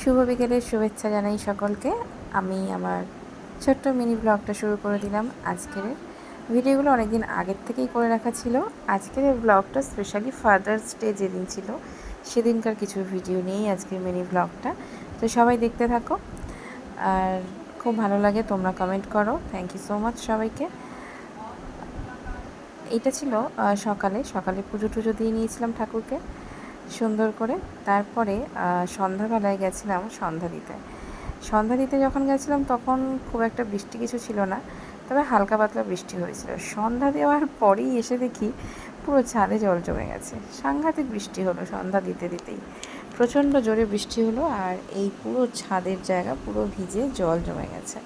শুভ বিকেলের শুভেচ্ছা জানাই সকলকে। আমি আমার ছোট্ট মিনি ব্লগটা শুরু করে দিলাম। আজকের ভিডিওগুলো অনেকদিন আগের থেকেই করে রাখা ছিল। আজকের এই ব্লগটা স্পেশালি ফাদার্স ডে যেদিন ছিল, সেদিনকার কিছু ভিডিও নিয়েই আজকের মিনি ব্লগটা তো সবাই দেখতে থাকো। আর খুব ভালো লাগে, তোমরা কমেন্ট করো। থ্যাংক ইউ সো মাচ সবাইকে। এটা ছিল সকালে। সকালে পুজো টুজো দিয়ে নিয়েছিলাম ঠাকুরকে। সুন্দর করে। তারপরে সন্ধ্যাবেলায় গেছিলাম সন্ধ্যা দিতে। সন্ধ্যা দিতে যখন গেছিলাম তখন খুব একটা বৃষ্টি কিছু ছিল না, তবে হালকা পাতলা বৃষ্টি হয়েছিল। সন্ধ্যা দেওয়ার পরেই এসে দেখি পুরো ছাদে জল জমে গেছে। সাংঘাতিক বৃষ্টি হলো সন্ধ্যা দিতে দিতেই। প্রচণ্ড জোরে বৃষ্টি হলো আর এই পুরো ছাদের জায়গা পুরো ভিজে জল জমে গেছে।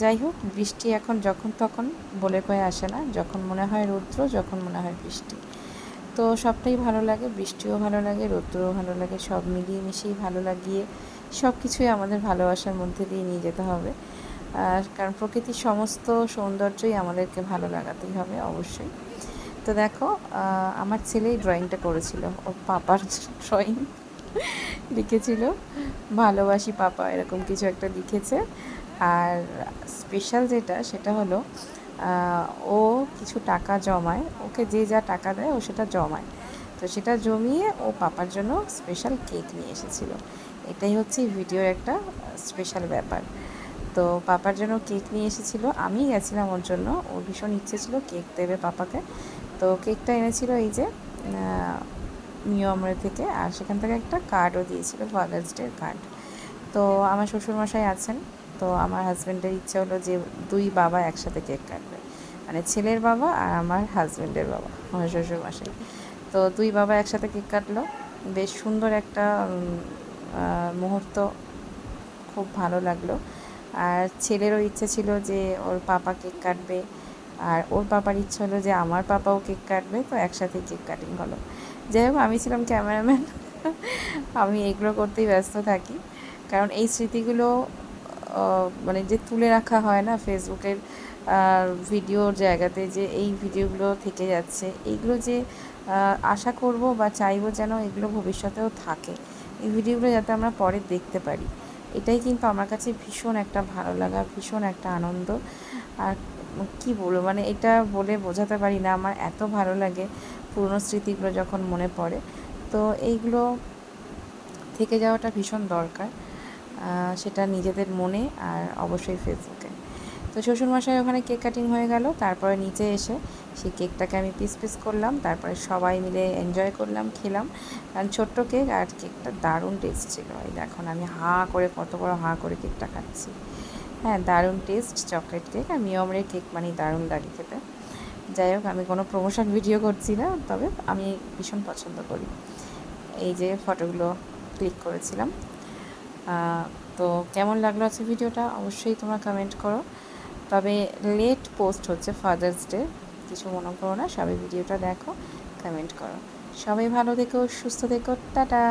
যাই হোক, বৃষ্টি এখন যখন তখন বলে কয়ে আসে না, যখন মনে হয় রৌদ্র, যখন মনে হয় বৃষ্টি। তো সবটাই ভালো লাগে, বৃষ্টিও ভালো লাগে রৌদ্রও ভালো লাগে, সব মিলিয়ে মিশিয়ে ভালো লাগিয়ে সব কিছুই আমাদের ভালোবাসার মধ্যে দিয়ে নিয়ে যেতে হবে। আর কারণ প্রকৃতির সমস্ত সৌন্দর্যই আমাদেরকে ভালো লাগাতেই হবে অবশ্যই। তো দেখো আমার ছেলেই ড্রয়িংটা করেছিল ওর পাপার ড্রয়িং লিখেছিল, ভালোবাসি পাপা, এরকম কিছু একটা লিখেছে। আর স্পেশাল যেটা, সেটা হলো ও কিছু টাকা জমায়, ওকে যে যা টাকা দেয় ও সেটা জমায়। তো সেটা জমিয়ে ও পাপার জন্য স্পেশাল কেক নিয়ে এসেছিল। এটাই হচ্ছে ভিডিওর একটা স্পেশাল ব্যাপার। তো পাপার জন্য কেক নিয়ে এসেছিল। আমি গেছিলাম ওর জন্য। ওর ভীষণ ইচ্ছে ছিল কেক দেবে পাপাকে। তো কেকটা এনেছিল এই যে মিয়মরে থেকে। আর সেখান থেকে একটা কার্ডও দিয়েছিল ফাদার্স ডের কার্ড তো আমার শ্বশুরমশাই আছেন। তো আমার হাজব্যান্ডের ইচ্ছে হলো যে দুই বাবা একসাথে কেক কাটবে। মানে ছেলের বাবা আর আমার হাজব্যান্ডের বাবা, আমার শ্বশুরমশাই। তো দুই বাবা একসাথে কেক কাটলো। বেশ সুন্দর একটা মুহূর্ত। খুব ভালো লাগল। আর ছেলেরও ইচ্ছে ছিল যে ওর পাপা কেক কাটবে। আর ওর পাপার ইচ্ছে হলো যে আমার পাপাও কেক কাটবে, তো একসাথে কেক কাটিং হলো। যাই হোক, আমি ছিলাম ক্যামেরাম্যান। আমি এগুলো করতেই ব্যস্ত থাকি। কারণ এই স্মৃতিগুলো মানে যে তুলে রাখা হয় না ফেসবুকের ভিডিওর জায়গাতে যে এই ভিডিওগুলো থেকে যাচ্ছে, এইগুলো যে আশা করব বা চাইব যেন এগুলো ভবিষ্যতেও থাকে। এই ভিডিওগুলো যাতে আমরা পরে দেখতে পারি। এটাই কিন্তু আমার কাছে ভীষণ একটা ভালো লাগা, ভীষণ একটা আনন্দ। আর কি বলব মানে এটা বলে বোঝাতে পারি না, আমার এত ভালো লাগে পুরনো স্মৃতিগুলো যখন মনে পড়ে। তো এইগুলো থেকে যাওয়াটা ভীষণ দরকার। সেটা নিজেদের মনে আর অবশ্যই ফেসবুকে। তো শ্বশুরমশাই ওখানে কেক কাটিং হয়ে গেল, তারপরে নিচে এসে সেই কেকটাকে আমি পিস পিস করলাম, তারপরে সবাই মিলে এনজয় করলাম, খেলাম। কারণ ছোট্ট কেক আর কেকটা দারুণ টেস্ট ছিল। এই দেখুন, আমি হা করে, কত বড় হা করে কেকটা খাচ্ছি হ্যাঁ দারুণ টেস্ট চকলেট কেক আর মিয়মরের কেক মানে দারুণ লাগে খেতে। যাই হোক, আমি কোনো প্রমোশন ভিডিও করছি না, তবে আমি ভীষণ পছন্দ করি। এই যে ফটোগুলো ক্লিক করেছিলাম। তো কেমন লাগল আছে ভিডিওটা? অবশ্যই তোমরা কমেন্ট করো। তবে লেট পোস্ট হচ্ছে ফাদার্স ডে কিছু মনে করো না সবাই ভিডিওটা দেখো কমেন্ট করো। সবাই ভালো দেখো সুস্থ দেখো টাটা!